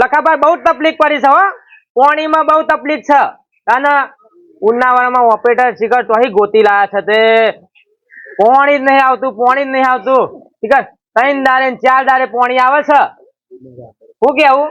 લખાભાઈ, બહુ તકલીફ પડી છે હો. પોણીમાં બહુ તકલીફ છે. અને ઉનાવાળામાં ઓપરેટર શિખર તો ગોતી લાયા છે તે. પોણી જ નહીં આવતું, પોણી જ નહીં આવતું. શિખર ત્રણ દારે ચાર દારે પોણી આવે છે. શું કેવું?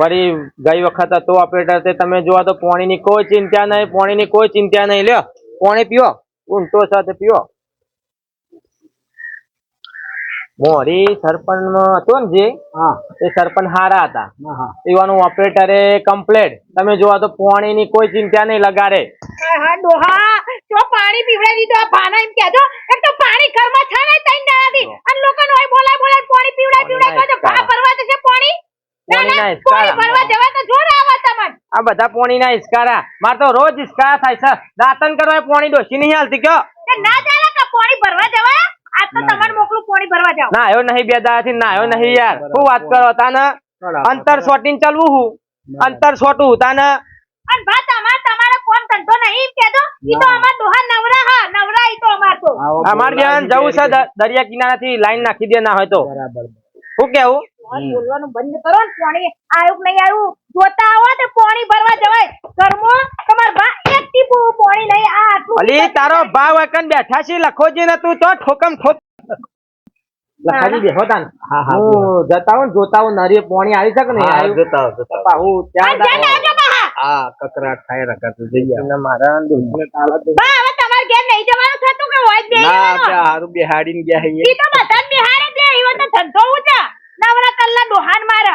વળી ગઈ વખત હતો ઓપરેટર તે, તમે જોવા તો પોણીની કોઈ ચિંતા નહીં, પોણીની કોઈ ચિંતા નહીં. લ્યો, પોણી પીઓ. ઊંટો સાથે પીઓ. મોરી સરપંચ હતો ને જે એ સરપંચ હારા હતા. એવાનું ઓપરેટરે કમ્પ્લેટ તમે જોવા તો પાણીની કોઈ ચિંતા નહીં લગાડે. હા હા ડોહા. જો પાણી પીવડાવી દીધું ભાના એમ કહેજો. એક તો પાણી ઘરમાં છે ને તઈ દાડાથી અને હોય બોલાય બોલાય પાણી પીવડાય પીવડાય તો ભા ભરવા જશે પાણી? ના પાણી ના ના પાણી આ બધા હિસકારા માર તો રોજ હિસકારા થાય છે. દાંતન કરવા પોણી પાણી ડોસી નહીં હાલતી કયો? ના ચાલે કે પાણી ભરવા જવા? આજ તો તમારે મોકલું પાણી ભરવા જાવ ના આવ્યો નહીં બે દાડાથી ના આવ્યો નહીં યાર. શું વાત કરો તાને? અંતર ચાલવું હું? અંતર શોટું તાને? અને ભા તમાર તમારે કોમ ધંધો નહીં એમ કહેજો. ઈ તો અમાર ડોહા નવરા હા નવરા ઈ તો અમાર તો. અમારે ત્યાં જવું છે દરિયા કિનારાથી લાઈન નાખી દે ના હોય તો. બરાબર શું કેવું? બોલવાનું બંધ કરો ને પાણી. આયુક નહીં આવ્યું જોતા આવો તો પાણી ભરવા જવાય. ઘરમાં તમાર ભા એક ટીપું પાણી નહીં આ અલી તારો ભાવ એકન બેઠા છે લખોજી ને તું તો ઠોકમ ઠોક લખાજી બેહો તાન. હા, હા, હું જતા હું જોતા હું નરી પોણી આવી શકે ને આવ્યું જતા જતા હું ત્યાં આ કકરાટ થાય રખાતું જઈએ દાદા મારા દુખને તાલા દે બા હવે તમારે ઘેર નહીં જવાનું થતું કે હોય જ બે ના? આપણે હારું બિહાડીને ગયા છીએ ઈ તો બધા બિહારે જ લે ઈવન તો ધંધો ઊંચા નવરા કલ્લા ડોહાન મારે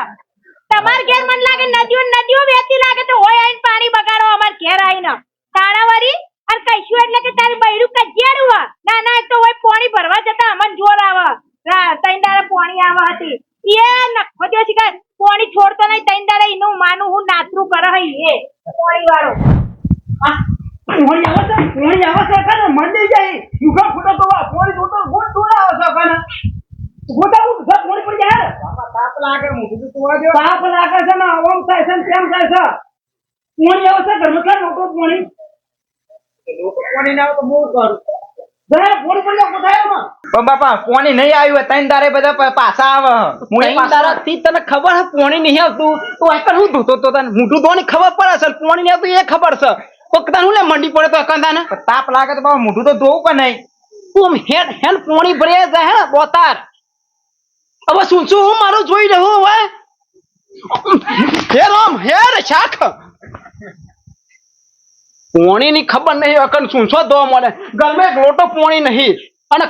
તમાર ઘેર મન લાગે નદીઓ ને નદીઓ વહેતી લાગે તો હોય આઈને પાણી બગાડો અમાર ઘેર આઈને તાણાવારી અને કઈશું એટલે કે તારી બૈરું કજિયારું વા ના ના એક તો હોય પાણી ભરવા જતા અમન જોર આવે રા તૈન દાડે પાણી આવે હતી એ નખો જો શિકાર પાણી છોડતો નહીં તૈન દાડે એનું માનું હું નાતરું કરે હઈ એ પાણી વાળો પોણી આવે છે પોણી આવે છે કાને મંડી જાય યુગા ફૂટો તો વા પોણી જોતો ગોટ દૂર આવે છે કાને ગોટા હું ઘર પોણી પડી જાય તાપ લાગે મોઢું તો તોવા દે તાપ લાગે છે ને આમ થાય છે તેમ થાય છે? પોણી આવે છે? ઘરમાં છે લોકો પોણી લોકો પોણી ના તો બહુ કરું બાપા નહીં આવ્યું તૈન તારે બધા પાછા આવે. હું થી તને ખબર છે પોણી નહીં આવતું? તો આ હું ધોતો તો તને? મોટું ધોની ખબર પડે છે પોણી નહીં આવતું એ ખબર છે. પકતા હું લે મંડી પડે તો અકંદાને? તાપ લાગે તો બાપા મોઢું તો ધોવું કે નહીં. તું હેડ હેડ પોણી ભરે જાય હે બોતાર. હવે શું શું હું મારું જોઈ રહ્યો હવે? હેર ઓમ હેર શાખ પોણી ની ખબર નહીં અકન શું દો મને ગરમે એક લોટો પોણી નહીં. અને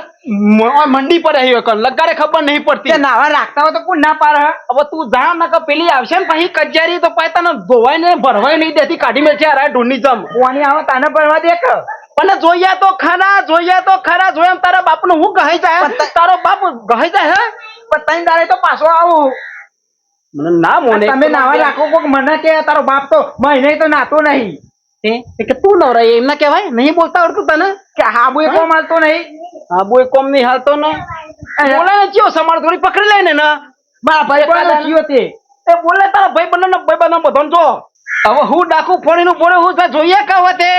મંડી પર રહી અકન લગાડે ખબર નહીં પડતી. નાવા રાખતા હોય તો કોણ ના પાર હે? હવે તું જા ના કે પેલી આવશે ને પછી કજારી તો પછી તને ધોવાય ને ભરવાય નહીં દેતી કાઢી મેળ છે અરે ઢૂંઢી જમ. પોણી આવે તને ભરવા દે કે અને જોયા તો ખરા જોયા તો ખરા જોયા તારા બાપનું હું ગહાઈ જાય? તારો બાપ ગહાઈ જાય હે? પણ તઈ દાડે તો પાછો આવું. મને ના મોને. તમે નાવા રાખો કોક મને કે તારો બાપ તો મહિને તો નાતો નહીં. તે કે તું નવરાય એમ ના કહેવાય? નહીં બોલતા આવડતું તને? કે હાબુ એ કોમ હાલતો નહીં. હાબુ એ કોમ નહીં હાલતો ને? બોલે ને ચિયો સમાર થોડી પકડી લઈને ને મારા ભાઈ પણ થયો તે? એ બોલે તારા ભાઈ બંને ને ભાઈ બંને બધો જો. હવે હું ડાકુ ફોડી નું બોલે હું જોઈએ કે હવે તે?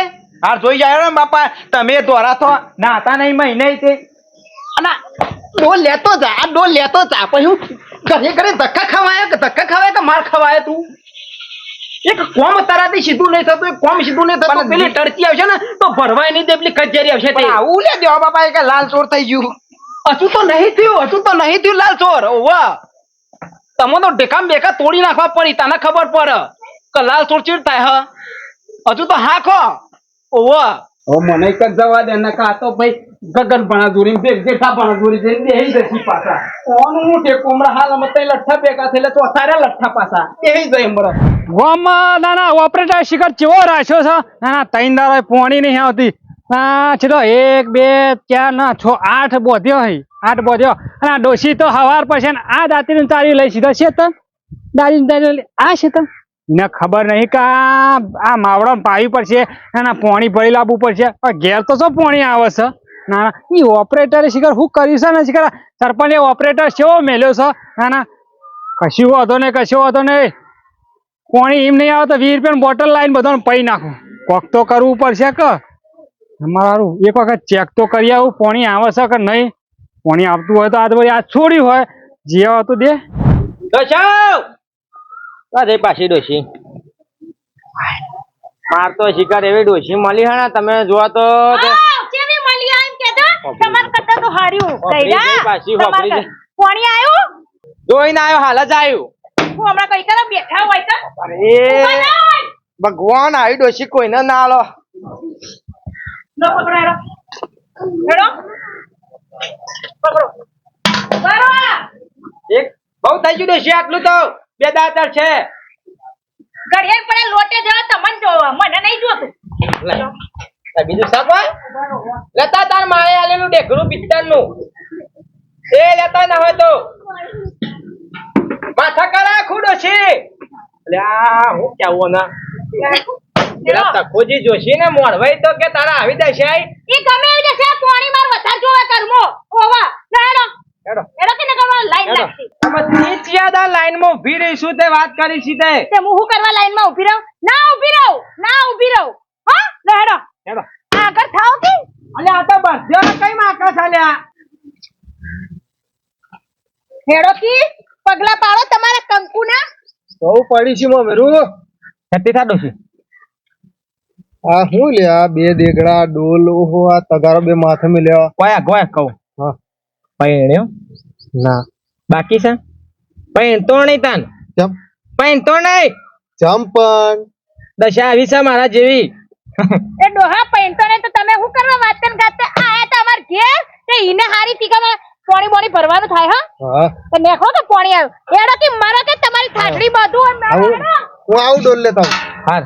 હાર જોઈ જાય ને બાપા? તમે દોરા તો નાતા નહીં મહિને તે. અને ડોલ લેતો જા આ ડોલ લેતો જા. પછી હું ઘરે ઘરે ધક્કા ખવાય કે ધક્કા ખવાય કે માર ખવાય તું? એક કોમ તારાથી સીધું નહીં થતું એક કોમ સીધું નહીં થતું. પેલી ટરકી આવશે ને તો ભરવાય નહીં દે પેલી કચેરી આવશે તે. આવું લે દેવા બાપા એ કે લાલ ચોર થઈ ગયું. હજુ તો નહીં થયું હજુ તો નહીં થયું લાલ ચોર. વાહ તમે તો ઢેકામ બેકા તોડી નાખવા પડી તને ખબર પડે કે લાલ ચોર ચીડ થાય હ. હજુ તો હાખો. ઓવા. હવે મને કદ જવા દે ને કા તો ભાઈ ના ના ના ના પોણી નહીં આવતી. ના એક, બે, ચાર, ના, છ, આઠ બોધ્યો આઠ બોધ્યો. અને આ ડોશી તો હવાર પછી ને આ દાંતીને તારી લઈ સીધો છે તન દાદી લઈ, આ છે તન એને ખબર નહીં કે આ માવડા પાવી પડશે એના પોણી ભરી લાવવું પડશે. ઘેર તો શું પોણી આવે છે? ના ના. એ ઓપરેટર શિખર હું કર્યું છે ને શિખર સરપંચે ઓપરેટર કેવો મેલ્યો છે? ના ના. કશું વાંધો નહીં, કશું વાંધો નહીં. કોણી એમ નહીં આવે તો વીસ રૂપિયાની બોટલ લાવીને બધાને પૈ નાખું. કોક તો કરવું પડશે કે? મારું એક વખત ચેક તો કરી આવું, પાણી આવે છે કે નહીં? પાણી આવતું હોય તો આ વળી આ છોડ્યું હોય. જે હતું દે. અરે પાછી ડોશી. માર તો શિકાર એવી ડોશી મળી હે તમે જોવા તો તે- આવ, કેવી મળી આ એમ કહેતા? તમાર કરતા તો હાર્યું. કઈરા? પાછી, હોભળી કોણી આયો? જોઈને આવ્યો હાલ જ હું હમણાં કઈ કરા બેઠા હોય તો? અરે ભગવાન આવી ડોશી કોઈને ના આલો. લો પકડો હેડો. પકડો. બરો એક બહુ થઈ ગયું ડોશી આટલું તો. બે દાતર છે. ઘડિયાળ પડે લોટે જવા તમને જોવા. મને નહીં જોતું. બીજું શાક હોય? લેતા તાર માએ આલેલું ડેઘરું પિત્તરનું એ લેતા ના હોય તો? માથા કરા ખુડો છે. હું કેવું ના તકોજી જોશી ને મોડવાઈ તો કે તારા આવી જશે આઈ. ગમે એવી જશે પાણી માર વધારે જોવે કરમો ઓવા હેડો. કે નકર લાઈન લાગતી આમાં નીચ યાદ ઊભી રહીશું તે વાત કરી તે? હું શું કરવા લાઈનમાં ઊભી રહું? ના ઊભી રહું ના ઊભી રહું. હા આગળ થાવ કે? અલે આ તો બધા કઈ માકા ચાલ્યા હેડો કી પગલા પાડો તમારા કંકુના. સૌ પડી છે મમેરું હેતી થાડો છે. આ શું લે આ બે દેગડા ડોલ ઓહો આ તગારો બે માથે મિલ્યો. કોયા કોયા કહું. હા. પૈણ્યો ના. બાકી છે? પૈણ તો નહીં તાન. ચમ. પૈણ તો નહીં. ચંપન. દશા આવી છે મારા જેવી. એ ડોહા પૈંતોને તો તમે હું કરવા વાતન ગાતા? આયા તો અમાર ઘેર? તે ઈને હારી ટીકામાં પાણી બોણી ભરવાનું થાય હા? હા. તો નેખો કે પાણી આવ્યું એડો કે મરો કે તમારી થાકડી બધું. હું આવું ડોલ લેતા હું હાર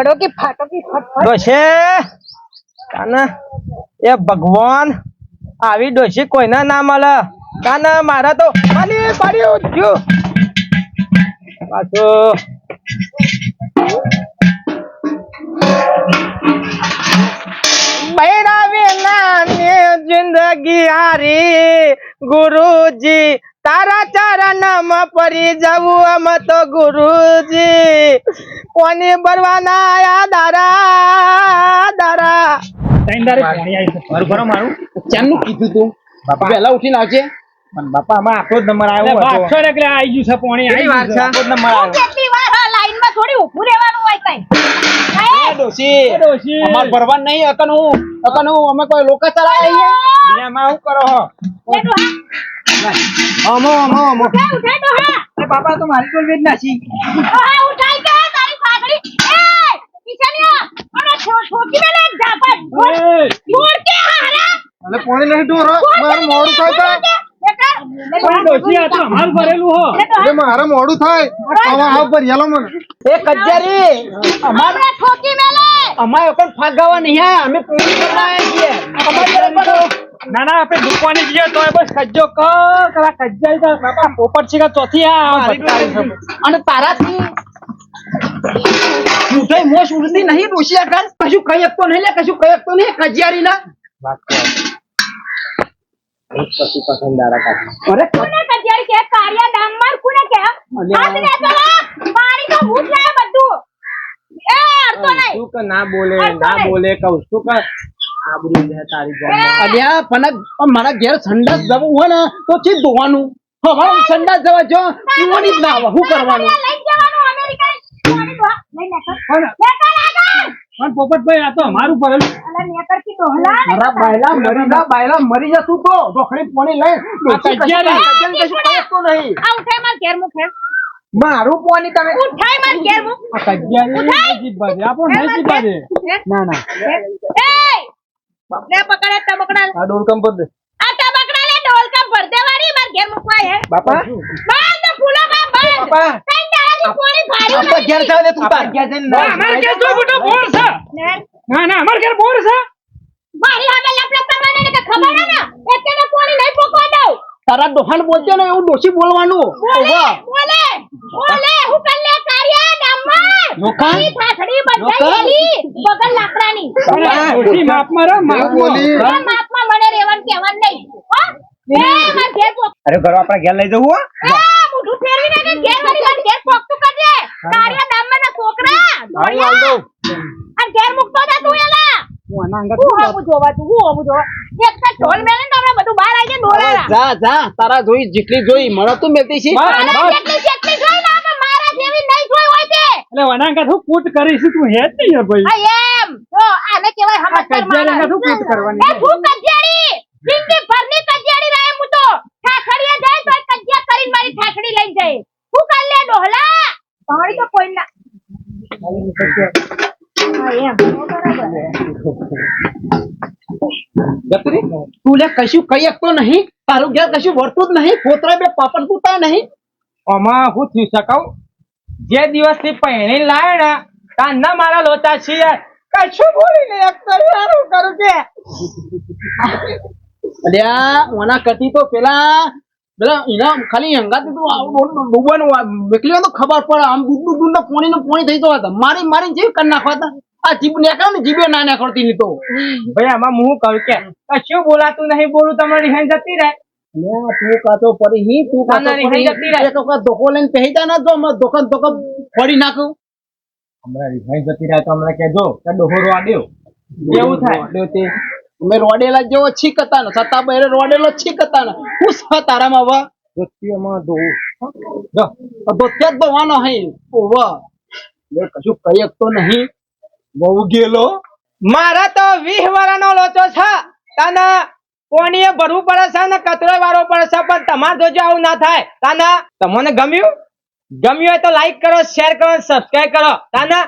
એડો કે ફાટો કે ફટ ડોશે. કાના? એ ભગવાન. આવી ડોશી કોઈના ના મળે. કાના મારા તો માલી પડ્યું થયું પાછું. જિંદગી હારી ગુરુજી તારા ચરણમાં પડી જવું આમ તો ગુરુજી. કોની બરવાના આયા દારા દારા. પાણી આવી મારું કીધું તું? વહેલા ઉઠી આવજે. પણ બાપા આમાં આખો જ નંબર આવ્યો હતો. એટલે આવી ગયું છે પાણી આવી વાર છે. આખો જ નંબર આવ્યો. કેટલી વાર લાઈનમાં થોડી ઊભું રહેવાનું હોય કઈ એ ડોશી. એ ડોશી. અમાર ભરવાન નહીં અકન હું અકન હું અમે કોઈ લોકો ચલાવ્યા દુનિયામાં હું કરો હો? અમો અમો અમો ડોહા બાપા તો મારી કોઈ વેદ નાસી. ડોહા ઉઠાઈ કે તારી પાઘડી. એ કિશનિયા અને છોકી મેલે એક મોર કે હારા અને પોણી નહીં ઢોરો મારું મોડું થાય તો. ડોશી આ તો અમારું ભરેલું હો. એટલે મારે મોડું થાય. આવા હા પર મને. એ કજ્જારી અમારે ઠોકી મેલે. અમારે પણ ફાગાવા નહીં આયા અમે પૂરી કરવા આયા છીએ ના ના આપણે દુખવાની જઈએ તો બસ કજ્જો કર કરા કજ્જાઈ તો બાપા પોપટ છે કે ચોથી આ. અને તારાથી મુઠાઈ મોશ ઉડતી નહીં ડોશી આકાર કશું કઈ શકતો નહીં લે કશું કઈ શકતો નહીં કજિયારી ના અરે કોને કજિયારી કે કાળિયા ડામર કોને કે? હાથ ને ચલા પાણી તો ભૂત જાય બધું. એ અડતો નહીં. શું કે ના બોલે ના બોલે કહું શું કે આબરૂ લે તારી. અલ્યા પણ મારા ઘેર સંડાસ જવું હોય ને તો છે ધોવાનું. હવે સંડાસ જવા જો પીવાની જ ના આવે શું કરવાનું? લઈ જવાનું અમેરિકા લઈ નેકર નેકર આગળ પણ પોપટભાઈ આ તો અમારું બાયલા મરી જા બાયલા મરી જા તું. તો પોણી લઈ. કશું નહીં. આ ઉઠાય માર ઘેર મુખ. મારું પોણી તમે ઉઠાય માર ઘેર મુખ. આ કજિયારી નહીં જીતવા દે આપણો નહીં જીતવા દે ના ના. એ લે પકડે ટબકડા આ ડોલ કંપર દે. આ ટબકડા લે ઢોલકા ભર દેવાની માર ઘેર મુકવા હે? બાપા. બંધ ફૂલો બાપા. ઘેર જાવ દે તું તાર ના, અમારે ઘેર જો મોટો બોર છે. ના. ના અમારે ઘેર બોર છે. મારી સામે લપલપ કરવાની ને ખબર હે ને? એટલે પાણી નહીં પોકવા દઉં? તારા દોહાન બોલજો ને એવું ડોશી બોલવાનું. બોલે બોલે બોલે હું કર લે કાર્યા ડામર નોકા? થાથડી નોકા? બગલ લાકડાની. ડોશી માપમાં રહો, માપમાં. બોલી. આ માપમાં મને રેવાનું કહેવાનું નહીં. હો? એ માર ઘેર પોક અરે ઘરો આપણે ઘેર લઈ જવું હો એ મુઠું ફેરવીને કે ઘેર મારી વાત ઘેર પોકતું કરજે કાર્યા ડામર ના છોકરા હાલ હાલ દઉં. અને ઘેર મૂકતો જા તું એલા. હું આના અંગત હું હોવું જોવા તું હું હોવું જોવા. એક તો ઢોલ મેલે ને આપણે તું બહાર આવી જા ડોલારા જા જા તારા જોઈ જેટલી જોઈ મને તું મેળતી છે. જેટલી જેટલી જોઈ ના કે મારા જેવી નહીં જોઈ હોય તે. એટલે વનાંકા શું કૂટ કરીશું તું હે જ નહીં ભાઈ આ એમ. જો આને કહેવાય હમતર કજિયારીને માણસ કૂટ કરવાની? એ જિંદગી ભરની કજિયારી રહે હું તો ઠાઠડીએ જાય તો કજિયા કરીને મારી ઠાઠડી લઈ જાય શું કર લે ડોહલા પાણી તો કોઈ ના હા, એમ ગતરી તું કશું કઈ શકતો નહીં તારું ઘેર કશું વર્તું જ નહીં પોતરા બે પાપડ પૂતા નહીં. આમાં હું થયું શકાવ જે દિવસથી પહેણી લાવે ને તાના મારા લોચા છીએ. કશું બોલી નહીં શકતો કરું કે. અલ્યા ઓના કટી તો પેલા પેલા એના ખાલી હંગાતી તો ડૂબવાનું મેકલી તો ખબર પડે. આમ દૂધ દૂધ દૂધ પોણી નું પોણી થઈ તો હતા. મારી મારી જીભ કરી નાખવા હતા. આ જીભ નીકળે ને જીભે ના નીકળતી નહીં તો. ભાઈ આમાં હું કહું કે કશું બોલાતું નહીં. બોલું તમારી હેન જતી રહે. તું કાતો પડી હી તું કાતો પડી જતી રહે. તો ધોકો લઈને પહેરી જા ના જો અમે ધોકા ધોકા ફોડી નાખું. હમણાં રિફાઈન જતી રહે તો હમણાં કહેજો કે ડોહોરો આડ્યો એવું થાય. એટલે તે. અમે રોડેલા જેવો છીક હતા ને છતાં બહેરે રોડેલો છીક હતા ને હું સા તારામાં ધોતીઓમાં ધોવું જો ધોત્યા જ ધોવાનો હે. ઓવા. લે કશું કઈ તો નહીં. બહુ ગેલો. મારા તો વીહ વાળાનો લોચો છે. તને કોણીએ ભરવું પડે છે ને કચરો વાળો પડે છે પણ તમારે જોજો આવું ના થાય. તાના તમને ગમ્યું? ગમ્યું હોય તો લાઈક કરો શેર કરો સબસ્ક્રાઇબ કરો. તાના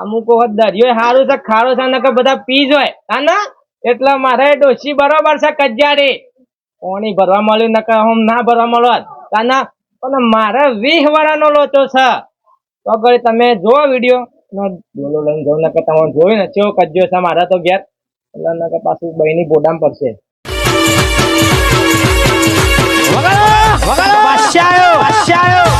અમુક વખત દરિયો સારું છે ખારો છે ને બધા પીજ હોય. તાના એટલે મારે ડોશી બરોબર છે કજારી પાણી ભરવા મળ્યું નકર હું ના ભરવા મળો. તાના પણ મારે વીસ વાળાનો લોચો છે. તો આગળ તમે જોવો વીડિયો. ડોલો લઈને જાઉં નકર તમે જોયું ને ચેવો કજ્યો છે મારા તો ઘેર. એટલે નકર પાછું બહેની બોડામ પડશે. વગાડો! વગાડો! વાસ્યાયો વાસ્યાયો